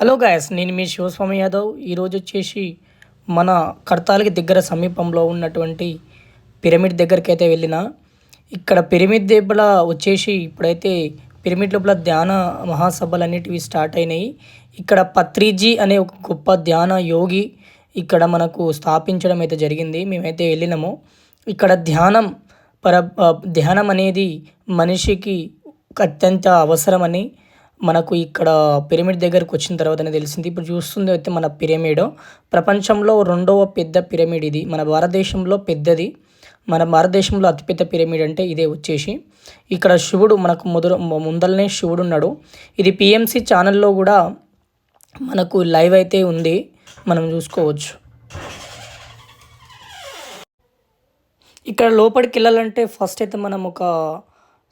Hello guys నేను మీ శివస్వామి యాదవ్. ఈరోజు వచ్చేసి మన కర్తాలకి దగ్గర సమీపంలో ఉన్నటువంటి పిరమిడ్ దగ్గరికి అయితే వెళ్ళిన. ఇక్కడ పిరమిడ్ దగ్గర వచ్చేసి ఇప్పుడైతే పిరమిడ్ లోపల ధ్యాన మహాసభలు అనేటివి స్టార్ట్ అయినాయి. ఇక్కడ పత్రిజీ అనే ఒక గొప్ప ధ్యాన యోగి ఇక్కడ మనకు స్థాపించడం అయితే జరిగింది. మేమైతే వెళ్ళినాము. ఇక్కడ ధ్యానం పర ధ్యానం అనేది మనిషికి అత్యంత అవసరమని మనకు ఇక్కడ పిరమిడ్ దగ్గరకు వచ్చిన తర్వాతనే తెలిసింది. ఇప్పుడు చూస్తుంది అయితే మన పిరమిడ్. ప్రపంచంలో రెండవ పెద్ద పిరమిడ్ ఇది. మన భారతదేశంలో పెద్దది. మన భారతదేశంలో అతిపెద్ద పిరమిడ్ అంటే ఇదే వచ్చేసి. ఇక్కడ శివుడు మనకు మొదలు ముందలనే శివుడు ఉన్నాడు. ఇది పిఎంసి ఛానల్లో కూడా మనకు లైవ్ అయితే ఉంది. మనం చూసుకోవచ్చు. ఇక్కడ లోపలికి వెళ్ళాలంటే ఫస్ట్ అయితే మనం ఒక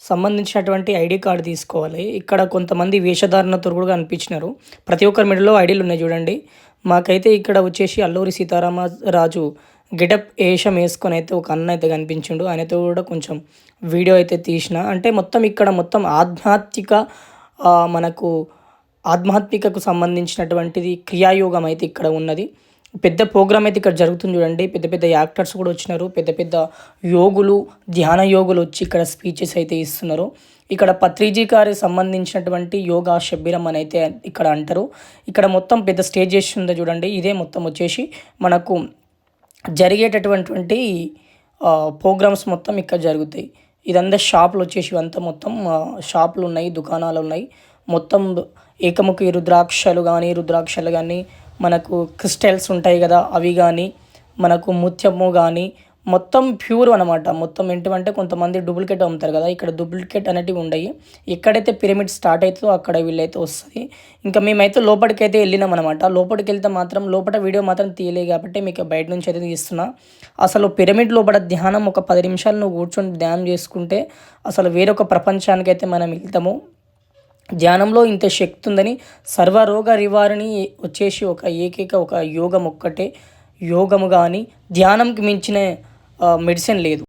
సంబంధించినటువంటి ఐడి కార్డు తీసుకోవాలి. ఇక్కడ కొంతమంది వేషధారణతో కూడా అనిపించినారు. ప్రతి ఒక్కరి మెడలో ఐడీలు ఉన్నాయి చూడండి. మాకైతే ఇక్కడ వచ్చేసి అల్లూరి సీతారామ రాజు గెటప్ వేషం వేసుకొని అయితే ఒక అన్న అయితే కనిపించిండు. ఆయనతో కూడా కొంచెం వీడియో అయితే తీసిన. అంటే మొత్తం ఇక్కడ మొత్తం ఆధ్యాత్మిక మనకు ఆధ్యాత్మికకు సంబంధించినటువంటిది క్రియాయోగం అయితే ఇక్కడ ఉన్నది. పెద్ద ప్రోగ్రామ్ అయితే ఇక్కడ జరుగుతుంది చూడండి. పెద్ద పెద్ద యాక్టర్స్ కూడా వచ్చినారు. పెద్ద పెద్ద యోగులు ధ్యాన యోగులు వచ్చి ఇక్కడ స్పీచెస్ అయితే ఇస్తున్నారు. ఇక్కడ పత్రిజీ గారి సంబంధించినటువంటి యోగా శబిరం అని అయితే ఇక్కడ అంటారు. ఇక్కడ మొత్తం పెద్ద స్టేజ్ చేసి ఉందో చూడండి. ఇదే మొత్తం వచ్చేసి మనకు జరిగేటటువంటి ప్రోగ్రామ్స్ మొత్తం ఇక్కడ జరుగుతాయి. ఇదంతా షాపులు వచ్చేసి ఇవంతా మొత్తం షాపులు ఉన్నాయి దుకాణాలు ఉన్నాయి. మొత్తం ఏకముఖి రుద్రాక్షలు కానీ రుద్రాక్షలు కానీ మనకు క్రిస్టల్స్ ఉంటాయి కదా అవి కానీ మనకు ముత్యము కానీ మొత్తం ప్యూర్ అనమాట మొత్తం ఏంటంటే కొంతమంది డూప్లికేట్ అమ్ముతారు కదా ఇక్కడ డూప్లికేట్ అనేటివి ఉండయి. ఎక్కడైతే పిరమిడ్ స్టార్ట్ అవుతుందో అక్కడ వీళ్ళైతే వస్తుంది. ఇంకా మేమైతే లోపలికి అయితే వెళ్ళినాం అనమాట లోపలికి వెళ్తే మాత్రం లోపల వీడియో మాత్రం తీయలేదు కాబట్టి మీకు బయట నుంచి అయితే తీస్తున్నా. అసలు పిరమిడ్ లోపల ధ్యానం ఒక పది నిమిషాలు నువ్వు కూర్చొని ధ్యానం చేసుకుంటే అసలు వేరొక ప్రపంచానికి అయితే మనం వెళ్తాము. ధ్యానంలో ఇంత శక్తి ఉందని సర్వరోగ నివారణి వచ్చేసి ఒక ఏకైక ఒక యోగం ఒక్కటే. యోగము కానీ ధ్యానంకి మించిన మెడిసిన్ లేదు.